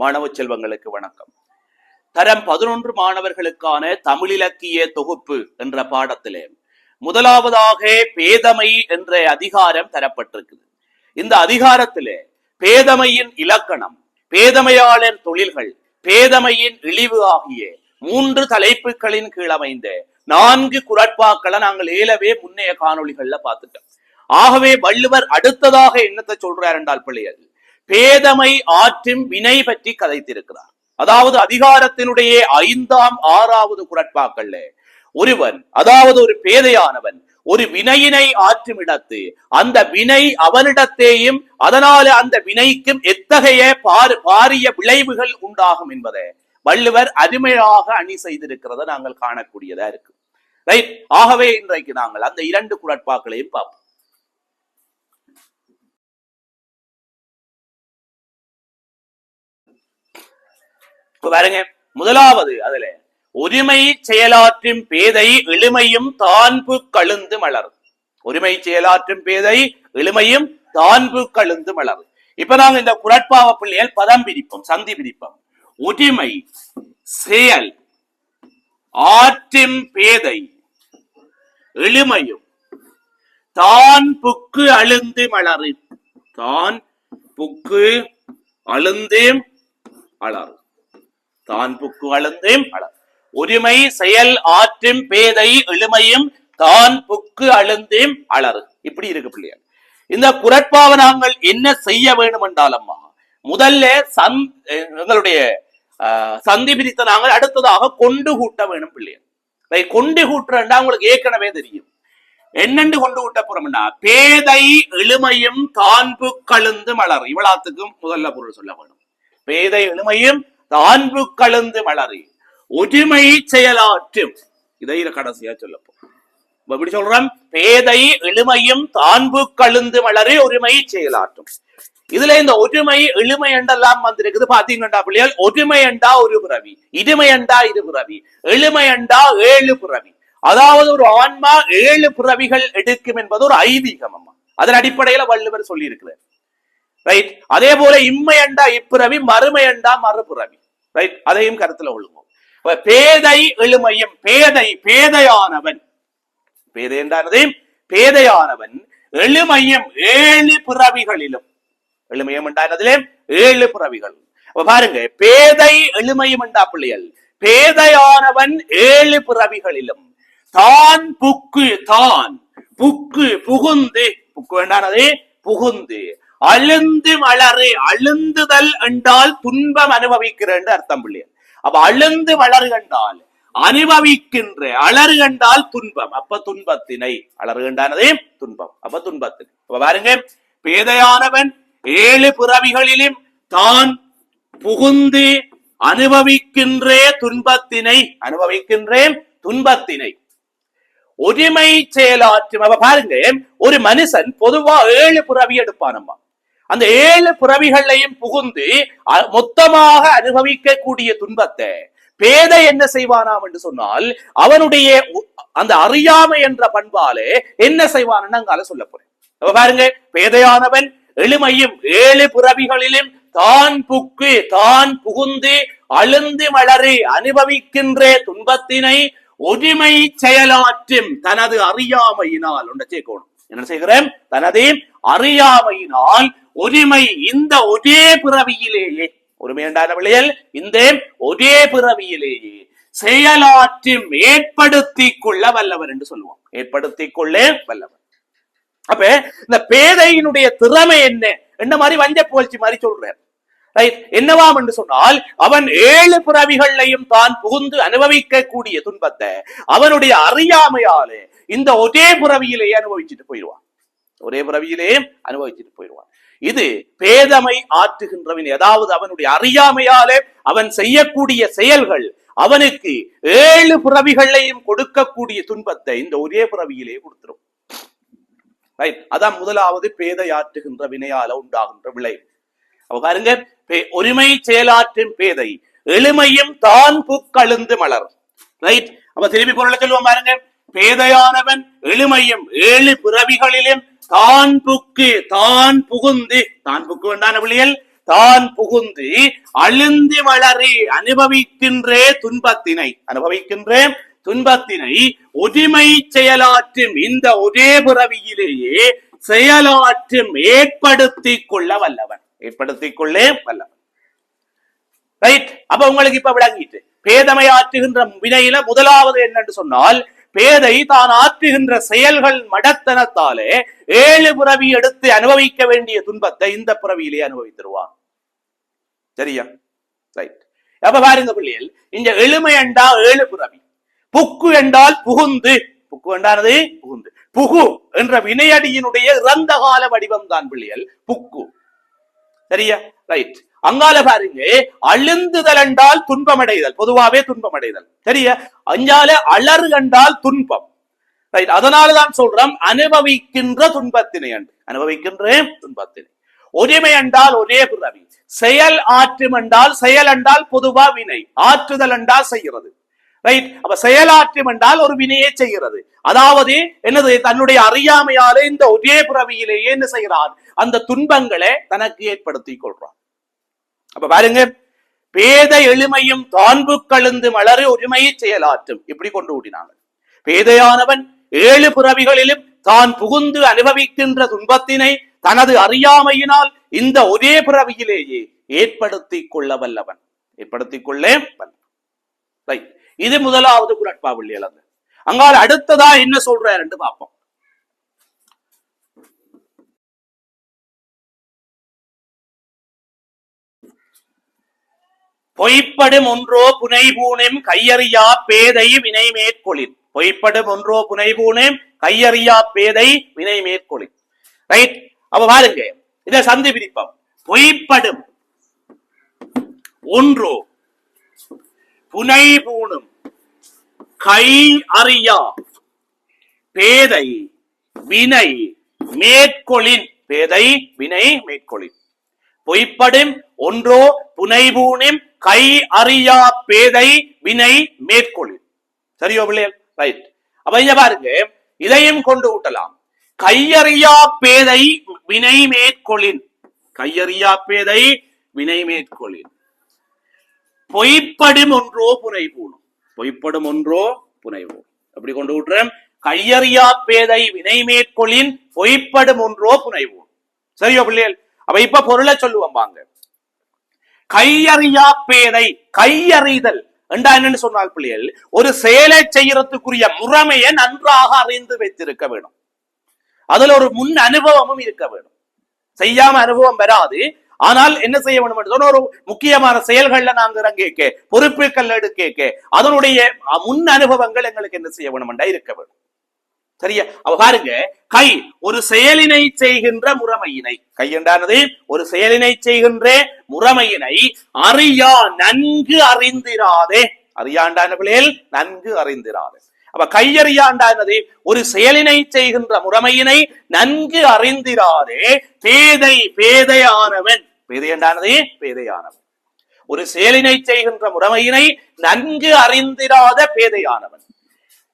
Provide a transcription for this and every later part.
மாணவ செல்வங்களுக்கு வணக்கம். தரம் பதினொன்று மாணவர்களுக்கான தமிழிலக்கிய தொகுப்பு என்ற பாடத்திலே முதலாவதாக பேதமை என்ற அதிகாரம் தரப்பட்டிருக்குது. இந்த அதிகாரத்திலே பேதமையின் இலக்கணம் பேதமையாளர் தொழில்கள் பேதமையின் இழிவு ஆகிய மூன்று தலைப்புகளின் கீழ் அமைந்த நான்கு குரட்பாக்களை நாங்கள் ஏலவே முன்னைய காணொளிகள்ல பார்த்துட்டோம். ஆகவே வள்ளுவர் அடுத்ததாக என்னத்தை சொல்றார் என்றால் பிள்ளைகள் பேதமை ஆற்றும் வினை பற்றி கதைத்திருக்கிறார். அதாவது அதிகாரத்தினுடைய ஐந்தாம் ஆறாவது குரட்பாக்கள்ல ஒருவன் அதாவது ஒரு பேதையானவன் ஒரு வினையினை ஆற்றும் இடத்து அந்த வினை அவனிடத்தேயும் அதனால அந்த வினைக்கும் எத்தகைய பாரு பாரிய விளைவுகள் உண்டாகும் என்பதை வள்ளுவர் அருமையாக அணி செய்திருக்கிறத நாங்கள் காணக்கூடியதா இருக்கு. ரைட் ஆகவே இன்றைக்கு நாங்கள் அந்த இரண்டு குரட்பாக்களையும் பார்ப்போம். இப்ப பாருங்க முதலாவது அதுல உரிமை செயலாற்றும் பேதை எளிமையும் தான்பு கழுந்து மலர். உரிமை செயலாற்றும் பேதை எளிமையும் தான்பு கழுந்து மலர். இப்ப நாங்க இந்த குரட்பாவ பிள்ளைகள் பதம் பிரிப்போம் சந்தி பிரிப்போம். உரிமை செயல் ஆற்றும் பேதை எளிமையும் தான் புக்கு அழுந்து மலரு தான் புக்கு அழுந்தேம் அலறு தான் புக்கு அழுந்தேம் அலர் செயல் ஆற்றும் பேதை எளிமையும் தான் புக்கு அழுந்தேம் அலறு இப்படி இருக்கு பிள்ளைகள் இந்த குரட்பாவை நாங்கள் என்ன செய்ய வேண்டும் என்றாலம்மா முதல்ல சந் எங்களுடைய சந்தி பிரித்த நாங்கள் அடுத்ததாக கொண்டு கூட்ட வேணும் பிள்ளைகள் கொண்டு கூட்டுறா உங்களுக்கு ஏற்கனவே தெரியும். என்னென்று கொண்டு கூட்ட போறோம்னா பேதை எளிமையும் தான்பு கழுந்து மலர். இவ்வளாத்துக்கும் முதல்ல பொருள் சொல்ல வேணும். பேதை எளிமையும் தான்பு கழுந்து மலர் ஒருமை செயலாற்றும். இதை கடைசியா சொல்லப்போ எப்படி சொல்றோம்? பேதை எளிமையும் தான்பு கழுந்து வளரே ஒருமை செயலாற்றும். இதுல இந்த ஒற்றுமை எளிமை என்றெல்லாம் வந்திருக்குது. பாத்தீங்கன்னா பிள்ளைகள்? ஒற்றுமை என்றா ஒரு பிறவி இருமை என்றா இரு பிறவி எளிமை என்றா ஏழு பிறவி. அதாவது ஒரு ஆன்மா ஏழு பிறவிகள் எடுக்கும் என்பது ஒரு ஐதீகம் அம்மா. அதன் அடிப்படையில வள்ளுவர் சொல்லி இருக்கிறார் ரைட் அதே போல இம்மை என்றா இப்பிறவி மறுமை என்றா மறுபிறவி. ரைட் அதையும் கருத்துல கொள்ளுவோம் பேதை எளிமையும் பேதை பேதையானவன். பேதை என்றானதையும் பேதையானவன் எளிமையும் ஏழு பிறவிகளிலும். எளிமையும் என்றானதிலே ஏழு பிறவிகள். பாருங்க பேதை எளிமையும் என்றா பிள்ளைகள். பேதையானவன் ஏழு பிறவிகளிலும். தான் புக்கு தான். புக்கு புகுந்து புக்கு வேண்டானது புகுந்து. அழுந்து மலரு அழுந்துதல் என்றால் துன்பம் அனுபவிக்கிறேன் அர்த்தம் பிள்ளையர் அப்ப அழுந்து வளரு என்றால் அனுபவிக்கின்ற அலறு கண்டால் துன்பம். அப்ப துன்பத்தினை அலறு கண்டானதே துன்பம். அப்ப துன்பத்தினை. அப்ப பாருங்க பேதையானவன் ஏழு பிறவிகளிலும் தான் புகுந்து அனுபவிக்கின்றே துன்பத்தினை அனுபவிக்கின்றேன் துன்பத்தினை. ஒருமை செயலாற்றும் அவ பாருங்க ஒரு மனுஷன் பொதுவா ஏழு புறவி எடுப்பானம்மா. அந்த ஏழு புறவிகளையும் புகுந்து மொத்தமாக அனுபவிக்கக்கூடிய துன்பத்தை பேதை என்ன செய்வானாம் என்று சொன்னால் அவனுடைய உ- அந்த அறியாமை என்ற பண்பாலே என்ன செய்வான் அங்கால சொல்ல போறேன். பாருங்க பேதையானவன் எளிமையும் ஏழு பிறவிகளிலும் தான் புக்கு தான் புகுந்து அழுந்து மலரி அனுபவிக்கின்ற துன்பத்தினை ஒருமை செயலாற்றும் தனது அறியாமையினால் ஒன்றை சேர்க்கணும். என்ன செய்கிறேன்? தனது அறியாமையினால் ஒருமை இந்த ஒரே பிறவியிலேயே ஒருமை என்றான விளையல் இந்த ஒரே பிறவியிலேயே செயலாற்றும் ஏற்படுத்தி கொள்ள வல்லவர் என்று சொல்லுவோம். ஏற்படுத்தி கொள்ள வல்லவர். அப்ப இந்த பேதையினுடைய திறமை என்ன? என்ன மாதிரி வஞ்ச புகழ்ச்சி மாதிரி சொல்றார். ரைட் என்னவாம் என்று சொன்னால் அவன் ஏழு பிறவிகளையும் தான் புகுந்து அனுபவிக்கக்கூடிய துன்பத்தை அவனுடைய அறியாமையாலே இந்த ஒரே பிறவியிலேயே அனுபவிச்சுட்டு போயிடுவான். ஒரே பிறவியிலேயே அனுபவிச்சுட்டு போயிடுவான். இது பேதமை ஆற்றுகின்றவன். அதாவது அவனுடைய அறியாமையாலே அவன் செய்யக்கூடிய செயல்கள் அவனுக்கு ஏழு பிறவிகளையும் கொடுக்கக்கூடிய துன்பத்தை இந்த ஒரே பிறவியிலே கொடுத்துரும். ரைட் அதான் முதலாவது பேதையாற்றுகின்ற வினையால உண்டாகின்ற விளை. பாருங்க பே- ஒருமை செயலாற்றும் பேதை எளிமையும் தான் புக்கழுந்து மலர் ரைட் அப்ப திரும்பி பொருளை சொல்லுவோம் பாருங்க. பேதையானவன் எளிமையும் ஏழு பிறவிகளிலும் தான் புக்கு தான் புகுந்து தான் புக்கு வேண்டான விழியல் தான் புகுந்து அழுந்தி வளரி அனுபவிக்கின்றே துன்பத்தினை அனுபவிக்கின்றே துன்பத்தினை ஒதுமை செயலாற்றும் இந்த ஒரே பிறவியிலேயே செயலாற்றும் ஏற்படுத்தி கொள்ள வல்லவன். ஏற்படுத்திக் கொள்ளே வல்லவன். ரைட் அப்ப உங்களுக்கு இப்ப விளங்கிட்டு பேதமை ஆற்றுகின்ற வினையில முதலாவது என்னன்னு சொன்னால் பேதை தான் ஆற்றுகின்ற செயல்கள் மடத்தனத்தாலே ஏழு புறவி எடுத்து அனுபவிக்க வேண்டிய துன்பத்தை இந்த புறவியிலே அனுபவித்திருவான். சரியா? ரைட் அப்ப பாருங்க பிள்ளைகள் இந்த எளிமை என்றா ஏழு புறவி. புக்கு என்றால் புகுந்து. புக்கு என்றானது? புகுந்து. புகு என்ற வினையடியினுடைய இறந்த கால வடிவம் தான் பிள்ளைகள் புக்கு. சரியா? ரைட் அங்கால பாருங்க அழுந்துதல் என்றால் துன்பமடைதல். பொதுவாவே துன்பமடைதல். சரியா? அஞ்சால அலறு கண்டால் துன்பம். ரைட் அதனாலதான் சொல்றோம் அனுபவிக்கின்ற துன்பத்தினை என்று அனுபவிக்கின்ற துன்பத்தினை. ஒருமை என்றால் ஒரே பிறவி. செயல் ஆற்றும் என்றால் செயல் என்றால் பொதுவா வினை. ஆற்றுதல் என்றால் செய்கிறது. ரைட் அப்ப செயலாற்றும் என்றால் ஒரு வினையை செய்கிறது. அதாவது என்னது? தன்னுடைய அறியாமையாலே இந்த ஒரே பிறவியிலேயே என்ன செய்கிறான்? அந்த துன்பங்களை தனக்கு ஏற்படுத்திக் கொள்றான் அப்ப பாருங்க பேத எளிமையும் தான்பு கழுந்து மலரு ஒருமையை செயலாற்றும். இப்படி கொண்டு ஓடினாங்க. பேதையானவன் ஏழு பிறவிகளிலும் தான் புகுந்து அனுபவிக்கின்ற துன்பத்தினை தனது அறியாமையினால் இந்த ஒரே பிறவியிலேயே ஏற்படுத்திக் கொள்ள வல்லவன். ஏற்படுத்திக் கொள்ளே இது முதலாவது குரட்பாவள்ளி அளந்து அங்கால் அடுத்ததா என்ன சொல்றாருன்னு பார்ப்போம். பொய்ப்படும் ஒன்றோ புனைபூணெம் கையறியா பேதை வினை மேற்கொளின் பொய்ப்படும் ஒன்றோ புனைபூணெம் கையறியா பேதை வினை மேற்கொளின் ரைட் அப்ப பாருங்க இத சந்தி பிரிப்பம். பொய்ப்படும் ஒன்றோ புனைபூணும் கை அறியா பேதை வினை மேற்கொளின் பேதை வினை மேற்கொளின் பொய்ப்படும் ஒன்றோ புனைபூனிம் கை அறியா பேதை வினை மேற்கொளின் சரியோ பிள்ளைகள் ரைட் அப்ப இங்க பாருங்க இதையும் கொண்டு விட்டலாம் கையறியா பேதை வினை மேற்கொளின். கையறியா பேதை வினை மேற்கொளின். பொய்ப்படும் ஒன்றோ புனைபூணும். பொய்ப்படும் ஒன்றோ புனைவோம் அப்படி கொண்டு விட்டுறேன் கையறியா பேதை வினை மேற்கொளின் பொய்ப்படும் ஒன்றோ புனைவோம் சரியோ பிள்ளைகள் அப்ப இப்ப பொருளை சொல்லுவோம் வாங்க. கையறியா பேதை கையறிதல். என்றா என்னன்னு சொன்னால் பிள்ளைகள்? ஒரு செயலை செய்யறதுக்குரிய முறைமையை நன்றாக அறிந்து வைத்திருக்க வேணும். அதுல ஒரு முன் அனுபவமும் இருக்க வேணும். செய்யாம அனுபவம் வராது. ஆனால் என்ன செய்ய வேண்டும் என்று ஒரு முக்கியமான செயல்கள்ல நாங்க இறங்க பொறுப்புகள் எடுக்க அதனுடைய முன் அனுபவங்கள் எங்களுக்கு என்ன செய்ய வேண்டும் என்றா இருக்க வேண்டும் சரியா? அவ பாருங்க கை ஒரு செயலினை செய்கின்ற முறைமையினை. கை என்றானது ஒரு செயலினை செய்கின்ற முறைமையினை அறியா நன்கு அறிந்திராதே. அறியாண்டான பிள்ளைகள்? நன்கு அறிந்திராதே. அப்ப கையறியாண்டானது ஒரு செயலினை செய்கின்ற முறைமையினை நன்கு அறிந்திராதே. பேதை பேதையானவன். பேதையண்டானது பேதையானவன். ஒரு செயலினை செய்கின்ற முறைமையினை நன்கு அறிந்திராத பேதையானவன்.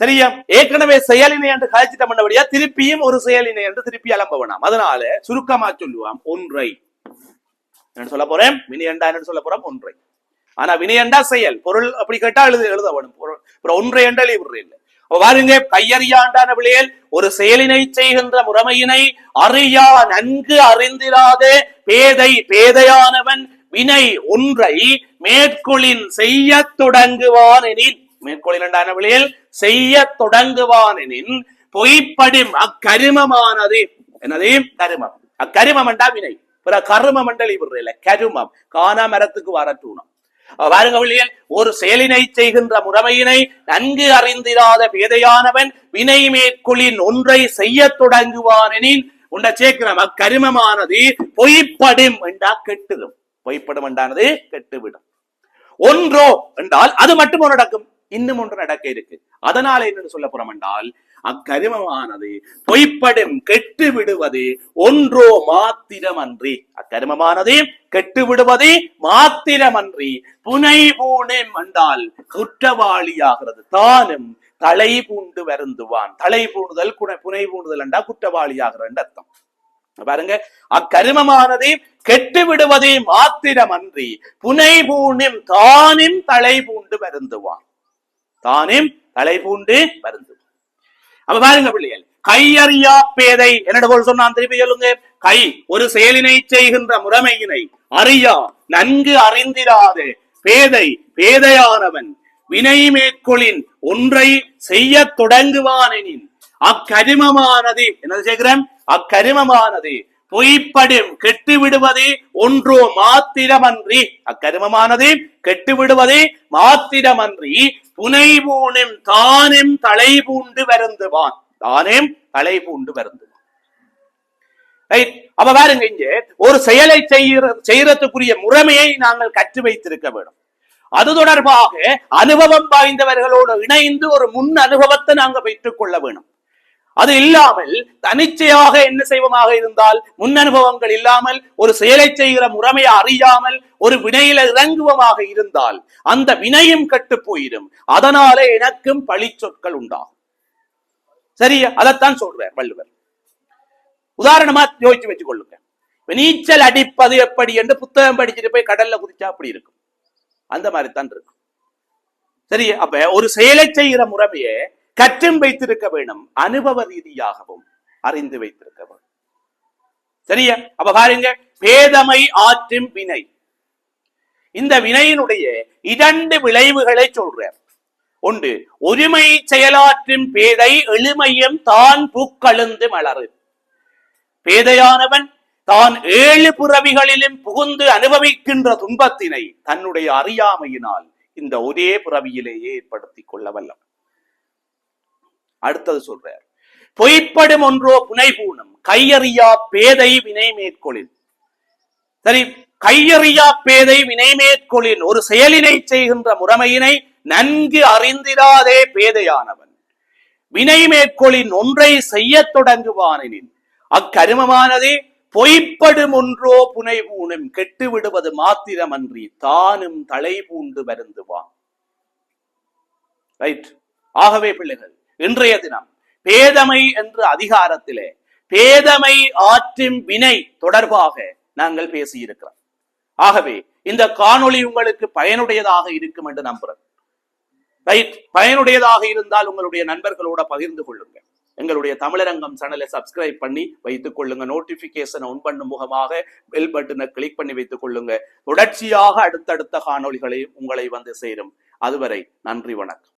சரியா? ஏற்கனவே செயலினை என்று கழிச்சிட்ட பண்ணபடியா திருப்பியும் ஒரு செயலினை என்று திருப்பி அலம்ப வேணாம். அதனால சுருக்கமா சொல்லுவாம் ஒன்றை. என்ன சொல்ல போறேன்? வினியண்டா என்ன சொல்ல போறோம்? ஒன்றை. ஆனா வினியண்டா செயல். பொருள் அப்படி கேட்டா எழுத எழுத வேணும். ஒன்றை என்றால் இவர் இல்லை. பாருங்க கையறியாண்டான விளையல் ஒரு செயலினை செய்கின்ற முறைமையினை அறியா நன்கு அறிந்திராத பேதை பேதையானவன். வினை ஒன்றை மேற்கொளின் செய்ய தொடங்குவான் எனின் மேற்கொளின் வழியில் செய்ய தொடங்குவான் பொய்ப்படும் அக்கருமமானது. என்னது? கருமம். அக்கருமம் என்றா வினை. பிற கரும மண்டலி விடுறல கருமம். காணா மரத்துக்கு வரட்டூனம் பாருங்க வழியில் ஒரு செயலினை செய்கின்ற முறைமையினை நன்கு அறிந்திராத பேதையானவன் வினை மேற்கொளின் ஒன்றை செய்ய தொடங்குவானெனின் உண்ட சேர்க்கிற அக்கருமமானது பொய்ப்படும் என்றா கெட்டுடும் பொய்ப்படும் என்றானது கெட்டுவிடும். ஒன்றோ என்றால் அது மட்டும் நடக்கும்? இன்னும் ஒன்று நடக்க இருக்கு. அதனால என்னன்னு சொல்ல போறோம் என்றால் அக்கருமமானது பொய்ப்படும் கெட்டு விடுவது ஒன்றோ மாத்திரமன்றி. அக்கருமமானது கெட்டு விடுவது மாத்திரமன்றி. புனை பூணம் என்றால் குற்றவாளியாகிறது. தானும் தலை பூண்டு வருந்துவான். தலை பூண்டுதல் குண புனை பூண்டுதல் என்றா குற்றவாளியாகிற அர்த்தம் பாருங்க. அக்கருமமானது கெட்டு விடுவதே மாத்திரமன்றி. புனை பூணும் தானும் தலை பூண்டு வருந்துவான். தானும் தலை பூண்டு வருந்துவான் அப்ப பாருங்க பிள்ளைகள் கையறியா பேதை என்னோட போல் சொன்னான் திருப்பி சொல்லுங்க. கை ஒரு செயலினை செய்கின்ற முறைமையினை அறியா நன்கு அறிந்திராது பேதை பேதையானவன் வினை மேற்கொளின் ஒன்றை செய்ய தொடங்குவானெனின். அக்கரிமமானது என்ன செய்கிறேன் அக்கரிமமானது. பொய்ப்படும் கெட்டு விடுவது ஒன்றோ மாத்திரமன்றி அக்கருமமானது கெட்டு விடுவது மாத்திரமன்றி புனைபூனும் தானும் தலை பூண்டு வருந்துவான். தானேம் தலை பூண்டு வருந்துவான். ரைட் அப்ப பாருங்க இங்க ஒரு செயலை செய்யற செய்யறதுக்குரிய முறைமையை நாங்கள் கற்று வைத்திருக்க வேண்டும். அது தொடர்பாக அனுபவம் வாய்ந்தவர்களோடு இணைந்து ஒரு முன் அனுபவத்தை நாங்க பெற்றுக் கொள்ள வேணும் அது இல்லாமல் தனிச்சையாக என்ன செய்வமாக இருந்தால் முன் அனுபவங்கள் இல்லாமல் ஒரு செயலை செய்கிற முறைமையை அறியாமல் ஒரு வினையில இறங்குவமாக இருந்தால் அந்த வினையும் கட்டு போயிடும். அதனால எனக்கும் பழி சொற்கள் உண்டாகும். சரியா அதைத்தான் சொல்றேன் வள்ளுவர். உதாரணமா யோசிச்சு வச்சு கொள்ளுங்க நீச்சல் அடிப்பது எப்படி என்று புத்தகம் படிச்சுட்டு போய் கடல்ல குதிச்சா அப்படி இருக்கும். அந்த மாதிரி தான் இருக்கும். சரி அப்ப ஒரு செயலை செய்கிற முறைமையை கற்றும் வைத்திருக்க வேணும் அனுபவ ரீதியாகவும் அறிந்து வைத்திருக்க வேண்டும். சரியா? அப்ப பாருங்க பேதமை ஆற்றும் வினை. இந்த வினையினுடைய இரண்டு விளைவுகளை சொல்றார். ஒன்று ஒருமை செயலாற்றும் பேதை எளிமையும் தான் பூக்கழுந்து மலரு. பேதையானவன் தான் ஏழு புறவிகளிலும் புகுந்து அனுபவிக்கின்ற துன்பத்தினை தன்னுடைய அறியாமையினால் இந்த ஒரே புறவியிலேயே ஏற்படுத்திக் கொள்ள வல்லவன் அடுத்தது சொல்றார். பொய்ப்படும் ஒன்றோ புனைபூணும் கையறியா பேதை வினை மேற்கொளின். சரி கையறியா பேதை வினை மேற்கொளின் ஒரு செயலினை செய்கின்ற முறைமையினை நன்கு அறிந்திராதே பேதையானவன். வினை மேற்கொளின் ஒன்றை செய்யத் தொடங்குவானெனின். அக்கருமமானதே பொய்ப்படும் ஒன்றோ புனை பூணும் கெட்டு விடுவது மாத்திரமன்றி தானும் தலை பூண்டு வருந்துவான். ரைட். ஆகவே பிள்ளைகள் இன்றைய தினம் பேதமை என்ற அதிகாரத்திலே பேதமை ஆற்றும் வினை தொடர்பாக நாங்கள் பேசியிருக்கிறோம். ஆகவே இந்த காணொளி உங்களுக்கு பயனுடையதாக இருக்கும் என்று நம்புறேன் ரைட் பயனுடையதாக இருந்தால் உங்களுடைய நண்பர்களோட பகிர்ந்து கொள்ளுங்க எங்களுடைய தமிழரங்கம் சேனலை சப்ஸ்கிரைப் பண்ணி வைத்துக் கொள்ளுங்க நோட்டிபிகேஷனை உன் பண்ணும் முகமாக பெல் பட்டனை கிளிக் பண்ணி வைத்துக் கொள்ளுங்க தொடர்ச்சியாக அடுத்தடுத்த காணொளிகளை உங்களை வந்து சேரும். அதுவரை நன்றி வணக்கம்.